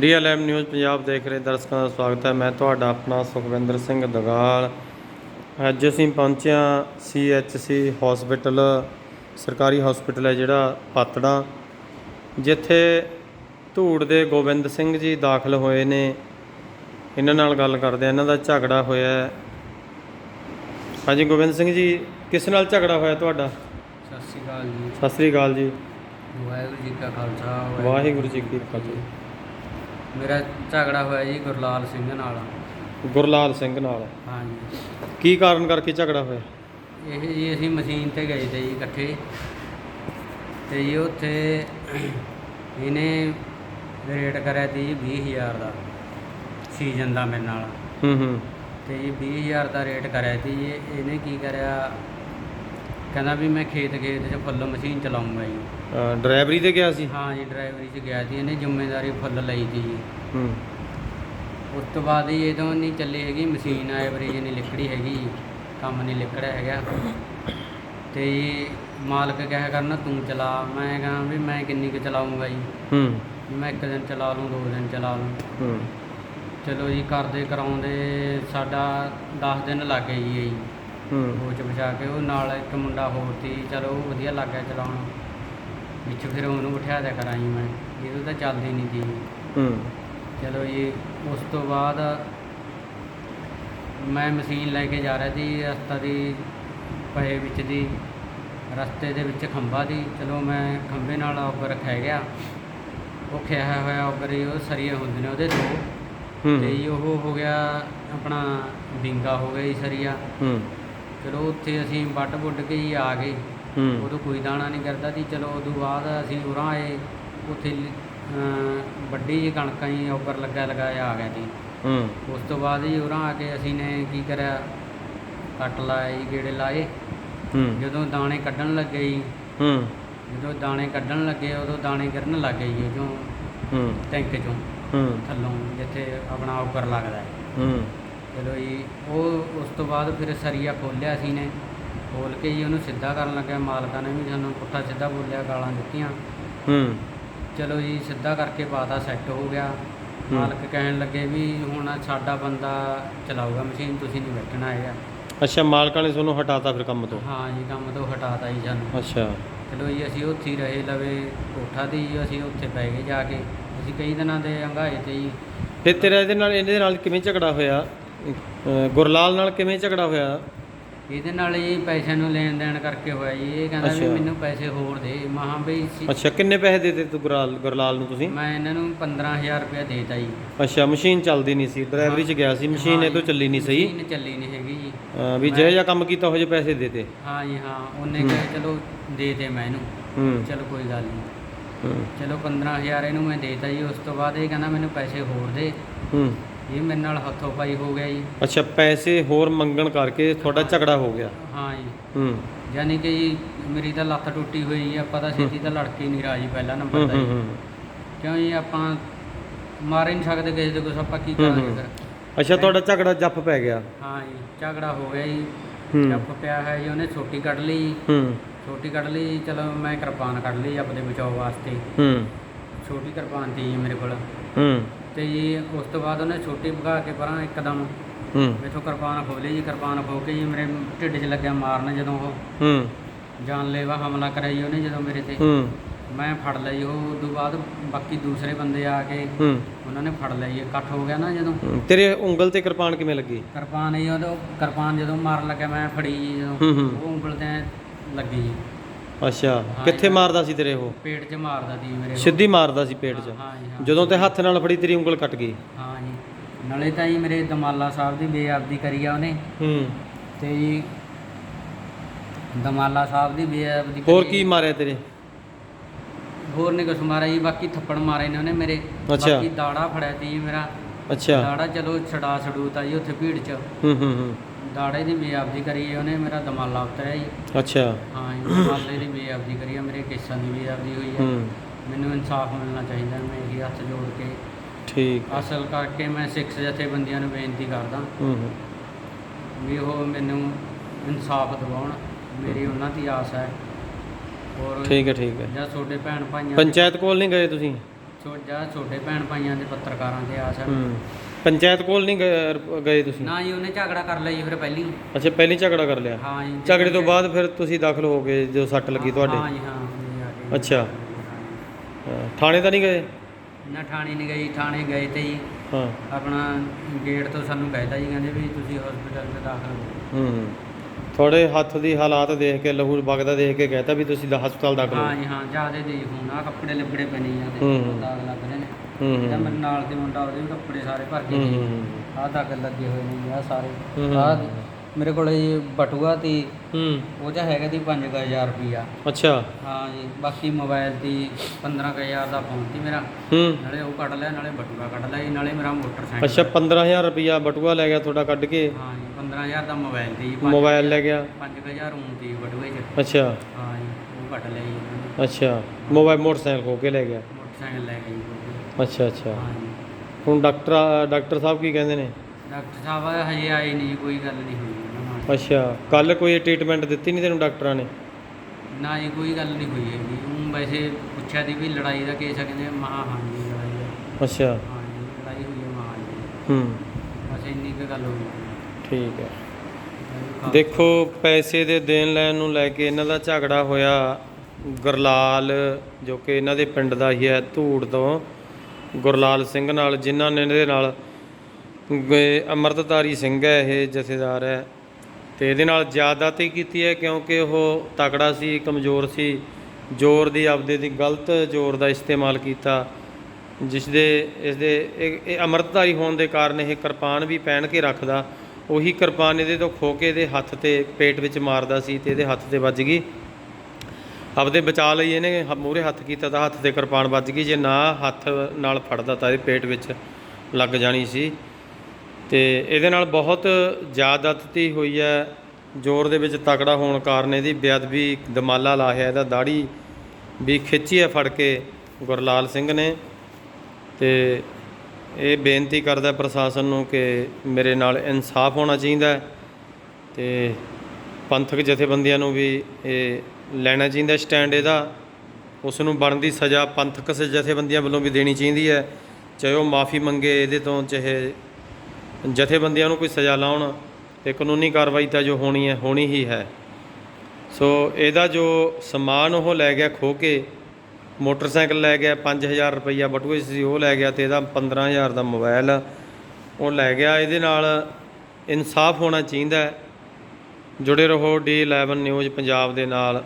ਡੀਐਲਐਮ news Punjab ਦੇਖ ਰਹੇ ਦਰਸ਼ਕਾਂ ਦਾ ਸਵਾਗਤ ਹੈ। ਮੈਂ ਤੁਹਾਡਾ ਆਪਣਾ ਸੁਖਵਿੰਦਰ ਸਿੰਘ ਦਗਾਲ। ਅੱਜ ਅਸੀਂ ਪਹੁੰਚੇ ਹਾਂ ਸੀਐਚਸੀ ਹਸਪੀਟਲ ਸਰਕਾਰੀ ਹਸਪੀਟਲ ਹੈ ਜਿਹੜਾ ਪਾਤੜਾ ਜਿੱਥੇ ਧੂੜ ਦੇ ਗੋਬਿੰਦ ਸਿੰਘ ਜੀ ਦਾਖਲ ਹੋਏ ਨੇ। ਇਹਨਾਂ ਨਾਲ ਗੱਲ ਕਰਦੇ ਆ ਇਹਨਾਂ ਦਾ ਝਗੜਾ ਹੋਇਆ ਹੈ। ਹਾਂਜੀ ਗੋਬਿੰਦ ਸਿੰਘ ਜੀ ਕਿਸ ਨਾਲ ਝਗੜਾ ਹੋਇਆ ਤੁਹਾਡਾ? ਸਤਿ ਸ਼੍ਰੀ ਅਕਾਲ ਜੀ। ਸਤਿ ਸ੍ਰੀ ਅਕਾਲ ਜੀ। ਵਾਹਿਗੁਰੂ ਜੀ ਕਾ ਖਾਲਸਾ ਵਾਹਿਗੁਰੂ ਜੀ ਕੀ ਫਤਿਹ। ਮੇਰਾ ਝਗੜਾ ਹੋਇਆ ਜੀ ਗੁਰਲਾਲ ਸਿੰਘ ਨਾਲ। ਗੁਰਲਾਲ ਸਿੰਘ ਨਾਲ? ਹਾਂਜੀ। ਕੀ ਕਾਰਨ ਕਰਕੇ ਝਗੜਾ ਹੋਇਆ? ਇਹ ਜੀ ਅਸੀਂ ਮਸ਼ੀਨ ਤੇ ਗਏ ਤੇ ਜੀ ਇਕੱਠੇ। ਤੇ ਜੀ ਉੱਥੇ ਇਹਨੇ ਰੇਟ ਕਰਿਆ ਤੀ ਜੀ 20000 ਦਾ ਸੀਜ਼ਨ ਦਾ ਮੇਰੇ ਨਾਲ। ਹੂੰ ਹੂੰ। ਤੇ ਜੀ 20000 ਦਾ ਰੇਟ ਕਰਿਆ ਤੀ ਜੀ। ਇਹਨੇ ਕੀ ਕਰਿਆ? ਕਹਿੰਦਾ ਵੀ ਮੈਂ ਖੇਤ ਖੇਤ 'ਚ ਫੁੱਲ ਮਸ਼ੀਨ ਚਲਾਉਂਗਾ ਜੀ। ਅਹ ਡਰਾਈਵਰੀ ਤੇ ਗਿਆ ਸੀ? ਹਾਂ ਜੀ ਡਰਾਈਵਰੀ 'ਚ ਗਿਆ ਸੀ ਇਹਨੇ ਜ਼ਿੰਮੇਵਾਰੀ ਫੁੱਲ ਲਈ ਤੀ ਜੀ। ਹੂੰ। ਉਸ ਤੋਂ ਬਾਅਦ ਹੀ ਇਹ ਤਾਂ ਨਹੀਂ ਚੱਲੀ ਹੈਗੀ ਮਸ਼ੀਨ ਐਵਰੇਜ ਨਹੀਂ ਲਿਕੜੀ ਹੈਗੀ ਕੰਮ ਨਹੀਂ ਲਿਕੜਿਆ ਹੈਗਾ। ਤੇ ਜੀ ਮਾਲਕ ਕਹਿਆ ਕਰਨਾ ਤੂੰ ਚਲਾ। ਮੈਂ ਕਹਾਂ ਵੀ ਮੈਂ ਕਿੰਨੀ ਕੁ ਚਲਾਉਂਗਾ ਜੀ। ਹੂੰ। ਵੀ ਮੈਂ ਇੱਕ ਦਿਨ ਚਲਾ ਲੂੰ ਦੋ ਦਿਨ ਚਲਾ ਲੂੰ। ਹੂੰ। ਚਲੋ ਜੀ ਕਰਦੇ ਕਰਾਉਂਦੇ ਸਾਡਾ 10 ਦਿਨ ਲੱਗ ਗਏ ਜੀ ਇਹ ਹੂੰ। ਕੋਚ ਵਿਛਾ ਕੇ ਉਹ ਨਾਲ ਇੱਕ ਮੁੰਡਾ ਹੋਰ ਸੀ ਚਲੋ ਉਹ ਵਧੀਆ ਲੱਗ ਗਿਆ ਚਲਾਉਣ। ਵਿੱਚ ਫਿਰ ਉਹਨੂੰ ਬਿਠਾ ਦਿਆ ਕਰਾਂ ਜੀ ਮੈਂ ਇਹਦੋਂ ਤਾਂ ਚੱਲਦੀ ਨਹੀਂ ਸੀ। ਹੂੰ। ਚਲੋ ਜੀ ਉਸ ਤੋਂ ਬਾਅਦ ਮੈਂ ਮਸ਼ੀਨ ਲੈ ਕੇ ਜਾ ਰਿਹਾ ਸੀ ਰਸਤਾ ਦੀ ਪਹੇ ਵਿੱਚ ਦੀ ਰਸਤੇ ਦੇ ਵਿੱਚ ਖੰਭਾ ਦੀ ਚਲੋ ਮੈਂ ਖੰਭੇ ਨਾਲ ਉੱਪਰ ਰੱਖਿਆ ਗਿਆ। ਉਹ ਖਿਆ ਹੋਇਆ ਉੱਪਰ ਹੀ ਉਹ ਸਰੀਏ ਹੁੰਦੇ ਨੇ ਉਹਦੇ ਦੋ। ਹੂੰ। ਤੇ ਜੀ ਉਹ ਹੋ ਗਿਆ ਆਪਣਾ ਵਿੰਗਾ ਹੋ ਗਿਆ ਜੀ ਸਰੀਆ। ਹੂੰ। ਚਲੋ ਉੱਥੇ ਅਸੀਂ ਵੱਢ ਵੁੱਢ ਕੇ ਹੀ ਆ ਗਏ। ਹੂੰ। ਉਦੋਂ ਕੋਈ ਦਾਣਾ ਨਹੀਂ ਕਰਦਾ ਸੀ। ਚਲੋ ਉਦੋਂ ਬਾਅਦ ਅਸੀਂ ਉਰਾਂ ਆਏ। ਉੱਥੇ ਅਮ, ਵੱਡੀ ਜਿਹੀ ਕਣਕਾਂ ਹੀ ਉੱਪਰ ਲੱਗਾ ਲਗਾਇਆ ਆ ਗਿਆ ਸੀ ਹੂੰ। ਉਸ ਤੋਂ ਬਾਅਦ ਜੀ ਉਰਾਂ ਆ ਕੇ ਅਸੀਂ ਨੇ ਕੀ ਕਰਿਆ? ਕੱਟ ਲਾਏ ਜੀ ਗੇੜੇ ਲਾਏ। ਹੂੰ। ਜਦੋਂ ਦਾਣੇ ਕੱਢਣ ਲੱਗੇ ਜੀ ਹੂੰ। ਜਦੋਂ ਦਾਣੇ ਕੱਢਣ ਲੱਗੇ ਉਦੋਂ ਦਾਣੇ ਗਿਰਨ ਲੱਗ ਗਏ ਜੀ ਜੋ ਹੂੰ। ਟੈਂਕ ਚੋਂ ਹੂੰ। ਥੱਲੋਂ ਜਿੱਥੇ ਆਪਣਾ ਉੱਪਰ ਲੱਗਦਾ ਹੈ। ਹੂੰ। ਚਲੋ ਜੀ ਉਹ ਉਸ ਤੋਂ ਬਾਅਦ ਫਿਰ ਸਰੀਆ ਖੋਲਿਆ ਸੀ ਨੇ ਖੋਲ ਕੇ ਜੀ ਉਹਨੂੰ ਸਿੱਧਾ ਕਰਨ ਲੱਗਿਆ ਮਾਲਕਾਂ ਨੇ ਵੀ ਸਾਨੂੰ ਪੁੱਠਾ ਸਿੱਧਾ ਬੋਲਿਆ ਗਾਲਾਂ ਦਿੱਤੀਆਂ। ਹੂੰ। ਚਲੋ ਜੀ ਸਿੱਧਾ ਕਰਕੇ ਪਾਤਾ ਸੈੱਟ ਹੋ ਗਿਆ। ਮਾਲਕ ਕਹਿਣ ਲੱਗੇ ਵੀ ਹੁਣ ਸਾਡਾ ਬੰਦਾ ਚਲਾਊਗਾ ਮਸ਼ੀਨ ਤੁਸੀਂ ਨਹੀਂ ਬੈਠਣਾ ਹੈਗਾ। ਅੱਛਾ ਮਾਲਕਾਂ ਨੇ ਤੁਹਾਨੂੰ ਹਟਾਤਾ ਫਿਰ ਕੰਮ ਤੋਂ? ਹਾਂ ਜੀ ਕੰਮ ਤੋਂ ਹਟਾਤਾ ਜੀ ਸਾਨੂੰ। ਅੱਛਾ। ਚਲੋ ਜੀ ਅਸੀਂ ਉੱਥੇ ਹੀ ਰਹੇ ਲਵੇ ਕੋਠਾ ਦੀ ਜੀ ਅਸੀਂ ਉੱਥੇ ਪੈ ਗਏ ਜਾ ਕੇ। ਅਸੀਂ ਕਈ ਦਿਨਾਂ ਦੇ ਹੰਗਾਏ ਤੇ ਜੀ। ਫਿਰ ਤੇਰਾ ਇਹਦੇ ਨਾਲ ਇਹਦੇ ਨਾਲ ਕਿਵੇਂ ਝਗੜਾ ਹੋਇਆ? ਗੁਰਲਾਲ ਨਾਲ ਕਿਵੇਂ ਝਗੜਾ ਹੋਇਆ? ਇਹਦੇ ਨਾਲ ਜੀ ਪੈਸਿਆਂ ਨੂੰ ਲੈਣ ਦੇਣ ਕਰਕੇ ਹੋਇਆ ਜੀ। ਇਹ ਕਹਿੰਦਾ ਵੀ ਅੱਛਾ। ਮੈਨੂੰ ਪੈਸੇ ਹੋਰ ਦੇ। ਮਹਾਂ ਬਈ ਸੀ- ਅੱਛਾ ਕਿੰਨੇ ਪੈਸੇ ਦੇਤੇ ਤੂੰ ਗੁਰਲਾਲ ਗੁਰਲਾਲ ਨੂੰ ਤੁਸੀਂ? ਮੈਂ ਇਹਨਾਂ ਨੂੰ 15000 ਰੁਪਏ ਦੇਤਾ ਜੀ। ਅੱਛਾ ਮਸ਼ੀਨ ਚੱਲਦੀ ਨਹੀਂ ਸੀ। ਡਰਾਈਵਰੀ 'ਚ ਗਿਆ ਸੀ। ਮਸ਼ੀਨ ਇਹ ਤੋਂ ਚੱਲੀ ਨਹੀਂ ਸਹੀ। ਮਸ਼ੀਨ ਚੱਲੀ ਨਹੀਂ ਹੈਗੀ ਜੀ। ਅਹ ਵੀ ਜਿਹੋ ਜਿਹਾ ਕੰਮ ਕੀਤਾ ਉਹ ਜਿਹੇ ਪੈਸੇ ਦੇਤੇ। ਹਾਂ ਜੀ ਹਾਂ। ਉਹਨੇ ਕਿਹਾ ਚਲੋ ਦੇ ਦੇ ਮੈਂ ਇਹਨੂੰ। ਹੂੰ। ਚਲੋ ਕੋਈ ਗੱਲ ਨਹੀਂ। ਹੂੰ। ਚਲੋ 15000 ਇਹਨੂੰ ਮੈਂ ਦੇਤਾ ਜੀ। ਉਸ ਤੋਂ ਬਾਅਦ ਇਹ ਕਹਿੰਦਾ ਮੈਨੂੰ ਪੈਸੇ ਹੋਰ ਦੇ। ਹੂੰ। ਇਹ ਮੇਰੇ ਨਾਲ ਹੱਥੋਂ ਪਾਈ ਹੋ ਗਿਆ ਜੀ। ਅੱਛਾ ਪੈਸੇ ਹੋਰ ਮੰਗਣ ਕਰਕੇ ਤੁਹਾਡਾ ਝਗੜਾ ਹੋ ਗਿਆ? ਹਾਂ ਜੀ। ਹੂੰ। ਯਾਨੀ ਕਿ ਜੀ ਮੇਰੀ ਤਾਂ ਲੱਤ ਟੁੱਟੀ ਹੋਈ ਆ ਆਪਾਂ ਤਾਂ ਛੇਤੀ ਤਾਂ ਲੜਕੇ ਨਹੀਂ ਰਾਜੀ ਪਹਿਲਾ ਨੰਬਰ ਹੂੰ ਦਾ ਹੂੰ ਜੀ। ਹੂੰ ਕਿਉਂ ਜੀ ਆਪਾਂ ਮਾਰ ਹੀ ਨਹੀਂ ਸਕਦੇ ਕਿਸੇ ਦੇ ਕੁਛ ਆਪਾਂ ਕੀ ਹੂੰ, ਕਰਾਂਗੇ ਹੂੰ। ਫਿਰ? ਅੱਛਾ ਤੁਹਾਡਾ ਝਗੜਾ ਜੱਫ ਪੈ ਗਿਆ? ਹਾਂ ਜੀ ਝਗੜਾ ਹੋ ਗਿਆ ਜੀ। ਹੂੰ। ਜੱਪ ਪਿਆ ਹੈ ਜੀ ਉਹਨੇ ਛੋਟੀ ਕੱਢ ਲਈ। ਹੂੰ। ਛੋਟੀ ਕੱਢ ਲਈ ਚਲੋ ਮੈਂ ਕਿਰਪਾਨ ਕੱਢ ਲਈ ਆਪਣੇ ਬਚਾਓ ਵਾਸਤੇ। ਹੂੰ। ਛੋਟੀ ਕਿਰਪਾਨ ਸੀ ਜੀ ਮੇਰੇ ਕੋਲ। ਹੂੰ। ਤੇ ਜੀ ਉਸ ਤੋਂ ਬਾਅਦ ਉਹਨੇ ਛੋਟੀ ਭਗਾ ਕੇ ਪਰਾਂ ਇੱਕਦਮ ਹੂੰ। ਮੇਥੋਂ ਕਿਰਪਾਨ ਖੋਲੀ ਜੀ ਕਿਰਪਾਨ ਖੋ ਕੇ ਜੀ ਮੇਰੇ ਢਿੱਡ 'ਚ ਲੱਗਿਆ ਮਾਰਨ ਜਦੋਂ ਉਹ ਹੂੰ। ਜਾਨਲੇਵਾ ਹਮਲਾ ਕਰਿਆ ਜੀ ਉਹਨੇ ਜਦੋਂ ਮੇਰੇ ਤੇ। ਹੂੰ। ਮੈਂ ਫੜ ਲਈ ਉਹ ਉਸ ਤੋਂ ਬਾਅਦ ਬਾਕੀ ਦੂਸਰੇ ਬੰਦੇ ਆ ਕੇ ਹੂੰ। ਉਹਨਾਂ ਨੇ ਫੜ ਲਈ ਇਕੱਠ ਹੋ ਗਿਆ ਨਾ ਜਦੋਂ। ਹੂੰ। ਤੇਰੇ ਉਂਗਲ ਤੇ ਕਿਰਪਾਨ ਕਿਵੇਂ ਲੱਗੀ? ਕਿਰਪਾਨ ਜੀ ਉਦੋਂ ਕਿਰਪਾਨ ਜਦੋਂ ਮਾਰਨ ਲੱਗਿਆ ਮੈਂ ਫੜੀ ਜੀ ਜਦੋਂ। ਹੂੰ ਹੂੰ। ਉਹ ਉਂਗਲ ਤੇ ਲੱਗੀ ਜੀ। ਅੱਛਾ ਕਿੱਥੇ। ਮਾਰਦਾ ਸੀ ਤੇਰੇ ਉਹ? ਪੇਟ 'ਚ ਮਾਰਦਾ ਸੀ ਮੇਰੇ ਉਹ। ਸਿੱਧੀ ਮਾਰਦਾ ਸੀ ਪੇਟ 'ਚ? ਹਾਂ ਜੀ ਹਾਂ। ਜਦੋਂ ਤੇ ਹੱਥ ਨਾਲ ਫੜੀ ਤੇਰੀ ਉਂਗਲ ਕੱਟ ਗਈ। ਹਾਂ ਜੀ। ਨਾਲੇ ਤਾਂ ਜੀ ਮੇਰੇ ਦਮਾਲਾ ਸਾਹਿਬ ਦੀ ਬੇਅਬਦੀ ਕਰੀ ਆ ਉਹਨੇ। ਹੂੰ। ਤੇ ਜੀ ਦਮਾਲਾ ਸਾਹਿਬ ਦੀ ਬੇਅਬਦੀ ਹੋਰ ਕਰੀ। ਕੀ ਮਾਰਿਆ ਤੇਰੇ? ਹੋਰ ਨੇ ਕੁਛ ਮਾਰਿਆ ਜੀ ਬਾਕੀ ਥੱਪੜ ਮਾਰੇ ਨੇ ਉਹਨੇ ਮੇਰੇ। ਅੱਛਾ। ਬਾਕੀ ਦਾੜਾ ਫੜਿਆ ਤੀ ਜੀ ਮੇਰਾ। ਅੱਛਾ। ਦਾੜਾ ਚਲੋ ਛੜਾ ਛੜੂਤਾ ਜੀ ਉੱਥੇ ਭੀੜ 'ਚ। ਹੂੰ ਹੂੰ ਹੂੰ। ਦਾੜੇ ਦੀ ਬੇਅਬਦੀ ਕਰੀ ਹੈ ਉਹਨੇ ਮੇਰਾ ਦਮਾਲਾ ਉਤਰਿਆ ਜੀ। ਅੱਛਾ। ਹਾਂ ਜੀ ਦਮਾਲੇ ਦੀ ਬੇਅਬਦੀ ਕਰੀ ਹੈ ਮੇਰੇ ਕੇਸਾਂ ਦੀ ਬੇਅਬਦੀ ਹੋਈ ਹੈ। ਹੂੰ। ਮੈਨੂੰ ਇਨਸਾਫ ਮਿਲਣਾ ਚਾਹੀਦਾ ਮੈਂ ਇਹੀ ਹੱਥ ਜੋੜ ਕੇ ਠੀਕ। ਅਸਲ ਕਰਕੇ ਮੈਂ ਸਿੱਖ ਜਥੇਬੰਦੀਆਂ ਨੂੰ ਬੇਨਤੀ ਕਰਦਾ ਹੂੰ। ਹੂੰ ਵੀ ਉਹ ਮੈਨੂੰ ਇਨਸਾਫ ਦਿਵਾਉਣ ਮੇਰੀ ਉਹਨਾਂ ਦੀ ਆਸ ਹੈ। ਔਰ ਠੀਕ ਹੈ ਠੀਕ ਹੈ। ਜਾਂ ਤੁਹਾਡੇ ਭੈਣ ਭਾਈਆਂ ਦੀ- ਪੰਚਾਇਤ ਕੋਲ ਨਹੀਂ ਗਏ ਤੁਸੀਂ? ਛੋਟਾ ਛੋਟੇ ਭੈਣ ਭਾਈਆਂ ਦੇ ਪੱਤਰਕਾਰਾਂ ਤੇ ਆਸ ਹੈ। ਹੂੰ। ਪੰਚਾਇਤ ਕੋਲ ਨਹੀਂ ਗਏ ਗਏ ਤੁਸੀਂ? ਨਾ ਜੀ ਉਹਨੇ ਝਗੜਾ ਕਰ ਲਿਆ ਜੀ ਫਿਰ ਪਹਿਲੀ। ਅੱਛਾ ਪਹਿਲੀ ਝਗੜਾ ਕਰ ਲਿਆ? ਹਾਂ ਜੀ ਝਗੜੇ ਤੋਂ ਬਾਅਦ ਫਿਰ ਤੁਸੀਂ ਦਾਖਲ ਹੋ ਗਏ ਜੋ ਸੱਟ ਲੱਗੀ ਹਾਂ ਤੁਹਾਡੇ? ਜੀ ਹਾਂ ਜੀ, ਆ। ਅੱਛਾ। ਹਾਂ, ਥਾਣੇ ਤਾਂ ਨਹੀਂ ਗਏ? ਨਾ ਥਾਣੇ ਨਹੀਂ ਗਈ ਥਾਣੇ ਗਏ ਤੇ ਜੀ। ਹਾਂ। ਆਪਣਾ ਗੇਟ ਤੋਂ ਸਾਨੂੰ ਕਹਿਤਾ ਜੀ ਕਹਿੰਦੇ ਵੀ ਤੁਸੀਂ ਹਸਪੀਟਲ 'ਚ ਦਾਖਲ ਹੋ ਹੂੰ। ਥੋੜੇ ਹੱਥ ਦੀ ਹਾਲਾਤ ਦੇਖ ਕੇ ਲਹੂ ਵਗਦਾ ਦੇਖ ਕੇ ਕਹਿਤਾ ਵੀ ਤੁਸੀਂ ਦਾ ਹਸਪਤਾਲ ਦਾਖਲ ਹੋ ਹਾਂ ਜੀ ਹਾਂ ਜਿਆਦੇ ਦੇ ਹੁਣ ਆ ਕੱਪੜੇ ਲਿਬੜੇ ਪਏ ਨੇ ਜਾਂਦੇ ਹੂੰ। ਦਾਗ ਲੱਗ ਰਹੇ ਨੇ। ਹੂੰ ਇਹਦਾ ਹੂੰ ਮੇਰੇ ਨਾਲ ਦੇ ਮੁੰਡਾ ਉਹਦੇ ਵੀ ਕੱਪੜੇ ਸਾਰੇ ਭਰ ਹੂੰ, ਗਏ ਜੀ। ਹੂੰ, ਆਹ ਦਾਗ ਲੱਗੇ ਹੋਏ ਨੇ ਜੀ ਆਹ ਸਾਰੇ। ਹੂੰ। ਆਹ ਮੇਰੇ ਕੋਲੇ ਜੀ ਬਟੂਆ ਤੀ ਹੂੰ। ਉਹ 'ਚ ਹੈਗਾ ਤੀ 5000 ਰੁਪਿਆ ਅੱਛਾ। ਹਾਂ ਜੀ ਬਾਕੀ ਮੋਬਾਈਲ ਦੀ 15000 ਦਾ ਫੋਨ ਸੀ ਮੇਰਾ। ਹੂੰ। ਨਾਲੇ ਉਹ ਕੱਢ ਲਿਆ ਨਾਲੇ ਬਟੂਆ ਕੱਢ ਲਿਆ ਜੀ ਨਾਲੇ ਮੇਰਾ ਮੋਟਰਸਾਈਕਲ। ਅੱਛਾ 15000 ਰੁਪਿਆ ਬਟੂਆ ਲੈ ਗਿਆ ਤੁਹਾਡਾ ਕੱਢ ਕੇ। ਹਾਂ ਜੀ। 15000 ਦਾ ਮੋਬਾਈਲ ਤੇ ਜੀ ਮੋਬਾਈਲ ਲੈ ਗਿਆ 5000 ਉਂ ਤੀ ਬਟੂਏ 'ਚ। ਅੱਛਾ। ਹਾਂ ਜੀ ਉਹ ਕੱਢ ਲਿਆ ਜੀ ਉਹਨਾਂ ਨੇ। ਅੱਛਾ ਮੋਬਾਈਲ ਮੋਟਰਸਾਈਕਲ ਖੋ ਕੇ ਲੈ ਗਿਆ? ਮੋਟਰਸਾਈਕਲ ਲੈ ਗਏ ਜੀ ਉਹ। ਅੱਛਾ ਅੱਛਾ। ਹਾਂ ਜੀ। ਹੁਣ ਡਾਕਟਰ ਡਾਕਟਰ ਸਾਹਿਬ ਕੀ ਕਹਿੰਦੇ ਨੇ? ਡਾਕਟਰ ਸਾਹਿਬ ਹਜੇ ਆਏ ਨਹੀਂ ਕੋਈ ਗੱਲ ਨਹੀਂ ਹੋਈ ਉਹਨਾਂ ਨਾਲ। ਅੱਛਾ ਕੱਲ ਕੋਈ ਟ੍ਰੀਟਮੈਂਟ ਦਿੱਤੀ ਨਹੀਂ ਤੈਨੂੰ ਡਾਕਟਰਾਂ ਨੇ? ਨਾ ਜੀ ਕੋਈ ਗੱਲ ਨਹੀਂ ਹੋਈ ਹੈਗੀ। ਉਹ ਵੈਸੇ ਪੁੱਛਿਆ ਦੀ ਵੀ ਲੜਾਈ ਦਾ ਕੇਸ ਹੈ ਕਹਿੰਦੇ ਮਹਾ ਹਾਂ ਜੀ ਲੜਾਈ ਹੈ ਅੱਛਾ। ਹਾਂ ਜੀ ਲੜਾਈ ਹੋਈ ਹੈ ਮਹਾ ਜੀ। ਹੂੰ। ਬਸ ਇੰਨੀ ਕੁ ਗੱਲ ਹੋਈ। ਠੀਕ ਹੈ। ਦੇਖੋ, ਪੈਸੇ ਦੇ ਦੇਣ ਲੈਣ ਨੂੰ ਲੈ ਕੇ ਇਹਨਾਂ ਦਾ ਝਗੜਾ ਹੋਇਆ। ਗੁਰਲਾਲ, ਜੋ ਕਿ ਇਹਨਾਂ ਦੇ ਪਿੰਡ ਦਾ ਹੀ ਹੈ, ਧੂੜ ਤੋਂ। ਗੁਰਲਾਲ ਸਿੰਘ ਨਾਲ, ਜਿਨ੍ਹਾਂ ਨੇ ਇਹਦੇ ਨਾਲ, ਗ- ਅੰਮ੍ਰਿਤਧਾਰੀ ਸਿੰਘ ਹੈ ਇਹ, ਜਥੇਦਾਰ ਹੈ। ਤੇ ਇਹਦੇ ਨਾਲ ਜ਼ਿਆਦਤੀ ਕੀਤੀ ਹੈ, ਕਿਉਂਕਿ ਉਹ ਤਕੜਾ ਸੀ, ਕਮਜ਼ੋਰ ਸੀ। ਜ਼ੋਰ ਦੀ, ਆਪਦੇ ਦੀ ਗਲਤ ਜ਼ੋਰ ਦਾ ਇਸਤੇਮਾਲ ਕੀਤਾ। ਜਿਸ ਦੇ ਇਸ ਦੇ ਇਹ ਇਹ ਅੰਮ੍ਰਿਤਧਾਰੀ ਹੋਣ ਦੇ ਕਾਰਨ ਇਹ ਕਿਰਪਾਨ ਵੀ ਪਹਿਨ ਕੇ ਰੱਖਦਾ। ਉਹੀ ਕਿਰਪਾਨ ਇਹਦੇ ਤੋਂ ਖੋ ਕੇ ਇਹਦੇ ਹੱਥ ਤੇ ਪੇਟ ਵਿੱਚ ਮਾਰਦਾ ਸੀ ਤੇ ਇਹਦੇ ਹੱਥ ਤੇ ਵੱਜ ਗਈ। ਆਪਦੇ ਬਚਾ ਲਈ ਇਹਨੇ ਮੂਰੇ ਹੱਥ ਕੀਤਾ ਤਾਂ ਹੱਥ ਤੇ ਕਿਰਪਾਨ ਵੱਜ ਗਈ। ਜੇ ਨਾ ਹੱਥ ਨਾਲ ਫੜਦਾ ਤਾਂ ਇਹਦੇ ਪੇਟ ਵਿੱਚ ਲੱਗ ਜਾਣੀ ਸੀ। ਤੇ ਇਹਦੇ ਨਾਲ ਬਹੁਤ ਜ਼ਿਆਦਤੀ ਹੋਈ ਹੈ। ਜ਼ੋਰ ਦੇ ਵਿੱਚ ਤਕੜਾ ਹੋਣ ਕਾਰਨ ਇਹਦੀ ਬੇਅਦਬੀ ਦਮਾਲਾ ਲਾਹਿਆ, ਇਹਦਾ ਦਾੜੀ ਵੀ ਖਿੱਚੀ ਹੈ ਫੜ ਕੇ ਗੁਰਲਾਲ ਸਿੰਘ ਨੇ। ਤੇ ਇਹ ਬੇਨਤੀ ਕਰਦਾ ਪ੍ਰਸ਼ਾਸਨ ਨੂੰ ਕਿ ਮੇਰੇ ਨਾਲ ਇਨਸਾਫ ਹੋਣਾ ਚਾਹੀਦਾ ਹੈ ਤੇ ਪੰਥਕ ਜਥੇਬੰਦੀਆਂ ਨੂੰ ਵੀ ਇਹ ਲੈਣਾ ਚਾਹੀਦਾ ਸਟੈਂਡ ਇਹਦਾ। ਉਸ ਨੂੰ ਬਣਦੀ ਸਜ਼ਾ ਪੰਥਕ ਸ- ਜਥੇਬੰਦੀਆਂ ਵੱਲੋਂ ਵੀ ਦੇਣੀ ਚਾਹੀਦੀ ਹੈ। ਚਾਹੇ ਉਹ ਮਾਫੀ ਮੰਗੇ ਇਹਦੇ ਤੋਂ, ਚਾਹੇ ਜਥੇਬੰਦੀਆਂ ਨੂੰ ਕੋਈ ਸਜ਼ਾ ਲਾਉਣ ਤੇ ਕਾਨੂੰਨੀ ਕਾਰਵਾਈ ਤਾਂ ਜੋ ਹੋਣੀ ਹੈ, ਹੋਣੀ ਹੀ ਹੈ। ਸੋ ਇਹਦਾ ਜੋ ਸਮਾਨ ਉਹ ਲੈ ਗਿਆ ਖੋ ਕੇ ਮੋਟਰਸਾਈਕਲ ਲੈ ਗਿਆ 5000 ਰੁਪਈਆ ਬਟੂਏ ਸੀ, ਉਹ ਲੈ ਗਿਆ ਤੇ ਇਹਦਾ 15000 ਦਾ ਮੋਬਾਈਲ ਉਹ ਲੈ ਗਿਆ। ਇਹਦੇ ਨਾਲ ਇਨਸਾਫ ਹੋਣਾ ਚਾਹੀਦਾ ਜੁੜੇ ਰਹੋ ਡੀ11 ਨਿਊਜ਼ ਪੰਜਾਬ ਦੇ ਨਾਲ।